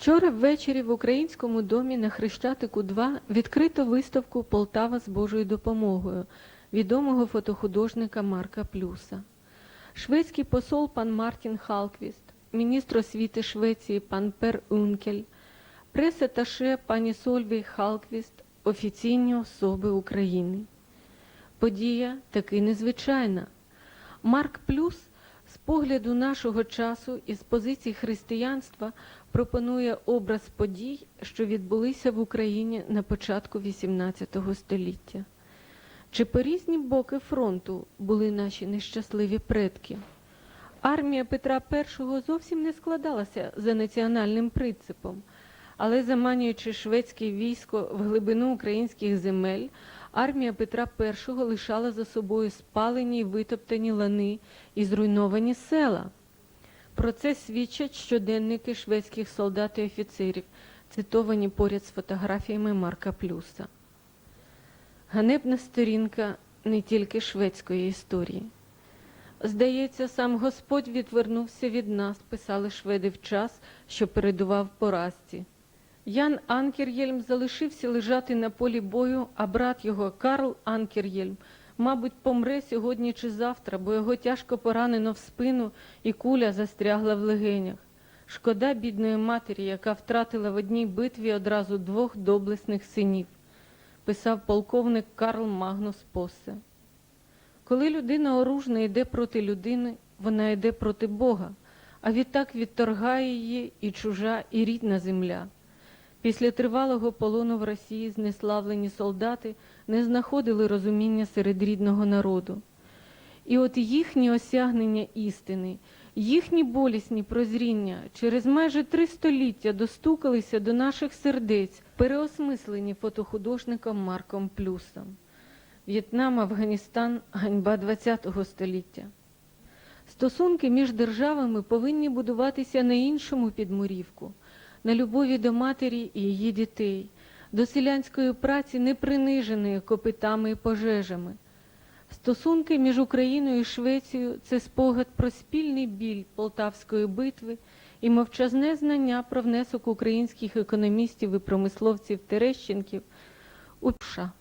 Вчора ввечері в українському домі на Хрещатику 2 відкрито виставку Полтава з Божою допомогою відомого фотохудожника Марка Плюса. Шведський посол пан Мартін Халквіст, міністр освіти Швеції пан Пер Ункель, прес-аташе пані Сольвій Халквіст, офіційні особи України. Подія таки незвичайна. Марк Плюс з погляду нашого часу і з позиції християнства пропонує образ подій, що відбулися в Україні на початку XVIII століття. Чи по різні боки фронту були наші нещасливі предки? Армія Петра І зовсім не складалася за національним принципом, але заманюючи шведське військо в глибину українських земель, армія Петра І лишала за собою спалені й витоптані лани і зруйновані села. Про це свідчать щоденники шведських солдат і офіцерів, цитовані поряд з фотографіями Марка Плюса. Ганебна сторінка не тільки шведської історії. Здається, сам Господь відвернувся від нас, писали шведи в час, що передував поразці. Ян Анкер'єльм залишився лежати на полі бою, а брат його Карл Анкер'єльм, мабуть, помре сьогодні чи завтра, бо його тяжко поранено в спину і куля застрягла в легенях. Шкода бідної матері, яка втратила в одній битві одразу двох доблесних синів, писав полковник Карл Магнус Посе. Коли людина оружна йде проти людини, вона йде проти Бога, а відтак відторгає її і чужа, і рідна земля. Після тривалого полону в Росії знеславлені солдати не знаходили розуміння серед рідного народу. І от їхні осягнення істини, їхні болісні прозріння через майже три століття достукалися до наших сердець, переосмислені фотохудожником Марком Плюсом. В'єтнам, Афганістан ганьба ХХ століття. Стосунки між державами повинні будуватися на іншому підмурівку, на любові до матері і її дітей, до селянської праці, не приниженої копитами і пожежами. Стосунки між Україною і Швецією це спогад про спільний біль Полтавської битви і мовчазне знання про внесок українських економістів і промисловців Терещенків у США.